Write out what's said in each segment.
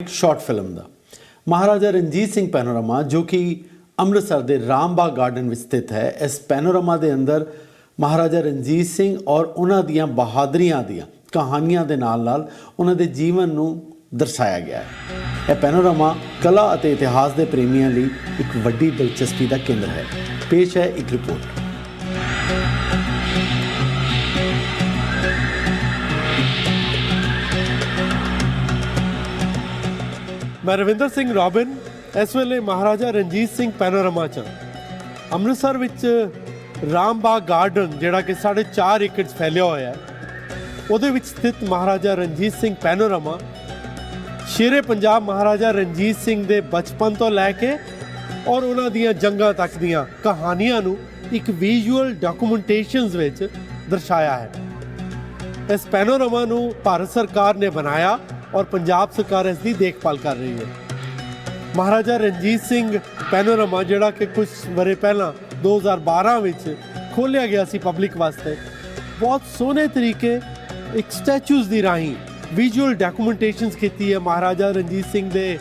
ਇੱਕ short film ਦਾ। Maharaja Ranjit Singh panorama, ਜੋ ਕਿ ਅੰਮ੍ਰਿਤਸਰ ਦੇ ਰਾਮਬਾਗ ਗਾਰਡਨ ਵਿੱਚ ਸਥਿਤ ਹੈ, ਇਸ ਪੈਨੋਰਾਮਾ ਦੇ ਅੰਦਰ ਮਹਾਰਾਜਾ ਰਣਜੀਤ ਸਿੰਘ ਔਰ ਉਹਨਾਂ ਦੀਆਂ ਬਹਾਦਰੀਆਂ ਦੀਆਂ ਕਹਾਣੀਆਂ ਦੇ ਨਾਲ-ਨਾਲ ਉਹਨਾਂ ਦੇ ਜੀਵਨ ਨੂੰ ਦਰਸਾਇਆ ਗਿਆ ਹੈ। ਇਹ ਪੈਨੋਰਾਮਾ ਕਲਾ ਅਤੇ ਇਤਿਹਾਸ ਦੇ ਪ੍ਰੇਮੀਆਂ ਲਈ ਇੱਕ ਵੱਡੀ ਦਿਲਚਸਪੀ ਦਾ ਕੇਂਦਰ ਹੈ। ਪੇਸ਼ ਹੈ ਇੱਕ ਰਿਪੋਰਟ। ਮੈਂ ਰਵਿੰਦਰ ਸਿੰਘ ਰੋਬਿਨ ਇਸ ਵੇਲੇ ਮਹਾਰਾਜਾ ਰਣਜੀਤ ਸਿੰਘ ਪੈਨੋਰਾਮਾ ਚ ਅੰਮ੍ਰਿਤਸਰ ਵਿੱਚ ਰਾਮਬਾਗ ਗਾਰਡਨ, ਜਿਹੜਾ ਕਿ 4.5 ਏਕੜ 'ਚ ਫੈਲਿਆ ਹੋਇਆ ਹੈ, ਉਹਦੇ ਵਿੱਚ ਸਥਿਤ ਮਹਾਰਾਜਾ ਰਣਜੀਤ ਸਿੰਘ ਪੈਨੋਰਾਮਾ, ਸ਼ੇਰੇ ਪੰਜਾਬ ਮਹਾਰਾਜਾ ਰਣਜੀਤ ਸਿੰਘ ਦੇ ਬਚਪਨ ਤੋਂ ਲੈ ਕੇ ਔਰ ਉਹਨਾਂ ਦੀਆਂ ਜੰਗਾਂ ਤੱਕ ਦੀਆਂ ਕਹਾਣੀਆਂ ਨੂੰ ਇੱਕ ਵਿਜ਼ੂਅਲ ਡਾਕੂਮੈਂਟੇਸ਼ਨਸ ਵਿੱਚ ਦਰਸਾਇਆ ਹੈ। ਇਸ ਪੈਨੋਰਾਮਾ ਨੂੰ ਭਾਰਤ ਸਰਕਾਰ ਨੇ ਬਣਾਇਆ ਔਰ ਪੰਜਾਬ ਸਰਕਾਰ ਇਸ ਦੀ ਦੇਖਭਾਲ ਕਰ ਰਹੀ ਹੈ। ਮਹਾਰਾਜਾ ਰਣਜੀਤ ਸਿੰਘ ਪੈਨੋਰਾਮਾ, ਜਿਹੜਾ ਕਿ ਕੁਝ ਵਰੇ ਪਹਿਲਾਂ 2012 ਵਿੱਚ ਖੋਲ੍ਹਿਆ ਗਿਆ ਸੀ ਪਬਲਿਕ ਵਾਸਤੇ, ਬਹੁਤ ਸੋਹਣੇ ਤਰੀਕੇ ਇੱਕ ਸਟੈਚੂਜ਼ ਦੀ ਰਾਹੀਂ ਵਿਜ਼ੂਅਲ ਡਾਕੂਮੈਂਟੇਸ਼ਨਸ ਕੀਤੀ ਹੈ ਮਹਾਰਾਜਾ ਰਣਜੀਤ ਸਿੰਘ ਦੇ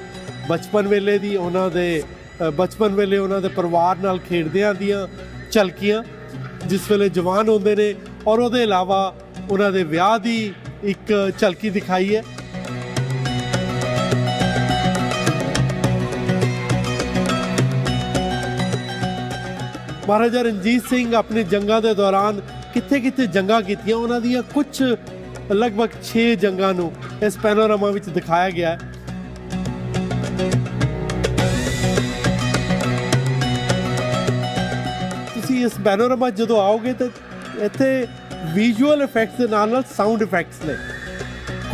ਬਚਪਨ ਵੇਲੇ ਦੀ, ਉਹਨਾਂ ਦੇ ਬਚਪਨ ਵੇਲੇ ਉਹਨਾਂ ਦੇ ਪਰਿਵਾਰ ਨਾਲ ਖੇਡਦਿਆਂ ਦੀਆਂ ਝਲਕੀਆਂ, ਜਿਸ ਵੇਲੇ ਜਵਾਨ ਹੁੰਦੇ ਨੇ ਔਰ ਉਹਦੇ ਇਲਾਵਾ ਉਹਨਾਂ ਦੇ ਵਿਆਹ ਦੀ ਇੱਕ ਝਲਕੀ ਦਿਖਾਈ ਹੈ। ਮਹਾਰਾਜਾ ਰਣਜੀਤ ਸਿੰਘ ਆਪਣੇ ਜੰਗਾਂ ਦੇ ਦੌਰਾਨ ਕਿੱਥੇ-ਕਿੱਥੇ ਜੰਗਾਂ ਕੀਤੀਆਂ? ਉਹਨਾਂ ਦੀਆਂ ਕੁਝ ਲਗਭਗ 6 ਜੰਗਾਂ ਨੂੰ ਇਸ ਪੈਨੋਰਾਮਾ ਵਿੱਚ ਦਿਖਾਇਆ ਗਿਆ ਹੈ। ਤੁਸੀਂ ਇਸ ਪੈਨੋਰਾਮਾ ਜਦੋਂ ਆਓਗੇ ਤਾਂ ਇੱਥੇ ਵਿਜ਼ੂਅਲ ਇਫੈਕਟਸ ਦੇ ਨਾਲ ਨਾਲ ਸਾਊਂਡ ਇਫੈਕਟਸ ਨੇ।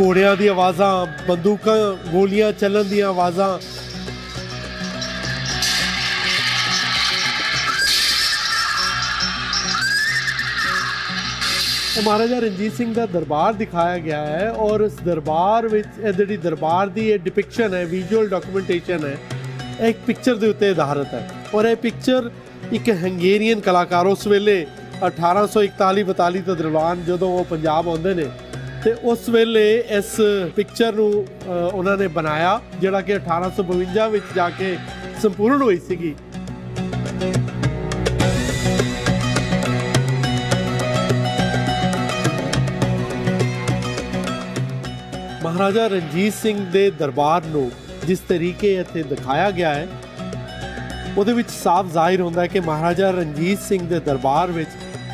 ਘੋੜਿਆਂ ਦੀ ਆਵਾਜ਼ਾਂ, ਬੰਦੂਕਾਂ, ਗੋਲੀਆਂ ਚੱਲਣ ਦੀਆਂ ਆਵਾਜ਼ਾਂ ਮਹਾਰਾਜਾ ਰਣਜੀਤ ਸਿੰਘ ਦਾ ਦਰਬਾਰ ਦਿਖਾਇਆ ਗਿਆ ਹੈ ਔਰ ਇਸ ਦਰਬਾਰ ਵਿੱਚ, ਇਹ ਜਿਹੜੀ ਦਰਬਾਰ ਦੀ ਇਹ ਡਿਪਿਕਸ਼ਨ ਹੈ ਵਿਜ਼ੂਅਲ ਡਾਕੂਮੈਂਟੇਸ਼ਨ ਹੈ, ਇਹ ਇੱਕ ਪਿਕਚਰ ਦੇ ਉੱਤੇ ਆਧਾਰਿਤ ਹੈ। ਔਰ ਇਹ ਪਿਕਚਰ ਇੱਕ ਹੰਗੇਰੀਅਨ ਕਲਾਕਾਰ ਉਸ ਵੇਲੇ 1841-42 ਦੇ ਦਰਵਾਨ ਜਦੋਂ ਉਹ ਪੰਜਾਬ ਆਉਂਦੇ ਨੇ, ਤੇ ਉਸ ਵੇਲੇ ਇਸ ਪਿਕਚਰ ਨੂੰ ਉਹਨਾਂ ਨੇ ਬਣਾਇਆ, ਜਿਹੜਾ ਕਿ 1852 ਵਿੱਚ ਜਾ ਕੇ ਸੰਪੂਰਨ ਹੋਈ ਸੀਗੀ। ਮਹਾਰਾਜਾ ਰਣਜੀਤ ਸਿੰਘ ਦੇ ਦਰਬਾਰ ਨੂੰ ਜਿਸ ਤਰੀਕੇ ਇੱਥੇ ਦਿਖਾਇਆ ਗਿਆ ਹੈ, ਉਹਦੇ ਵਿੱਚ ਸਾਫ਼ ਜ਼ਾਹਿਰ ਹੁੰਦਾ ਹੈ ਕਿ ਮਹਾਰਾਜਾ ਰਣਜੀਤ ਸਿੰਘ ਦੇ ਦਰਬਾਰ ਵਿੱਚ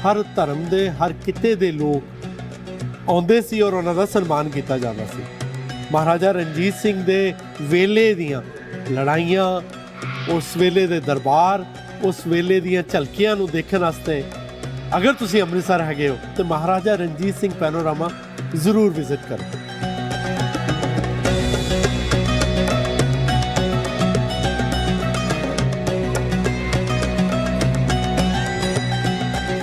ਹਰ ਧਰਮ ਦੇ, ਹਰ ਕਿਤੇ ਦੇ ਲੋਕ ਆਉਂਦੇ ਸੀ ਔਰ ਉਹਨਾਂ ਦਾ ਸਨਮਾਨ ਕੀਤਾ ਜਾਂਦਾ ਸੀ। ਮਹਾਰਾਜਾ ਰਣਜੀਤ ਸਿੰਘ ਦੇ ਵੇਲੇ ਦੀਆਂ ਲੜਾਈਆਂ, ਉਸ ਵੇਲੇ ਦੇ ਦਰਬਾਰ, ਉਸ ਵੇਲੇ ਦੀਆਂ ਝਲਕੀਆਂ ਨੂੰ ਦੇਖਣ ਵਾਸਤੇ ਅਗਰ ਤੁਸੀਂ ਅੰਮ੍ਰਿਤਸਰ ਹੈਗੇ ਹੋ, ਤੇ ਮਹਾਰਾਜਾ ਰਣਜੀਤ ਸਿੰਘ ਪੈਨੋਰਾਮਾ ਜ਼ਰੂਰ ਵਿਜ਼ਿਟ ਕਰੋ।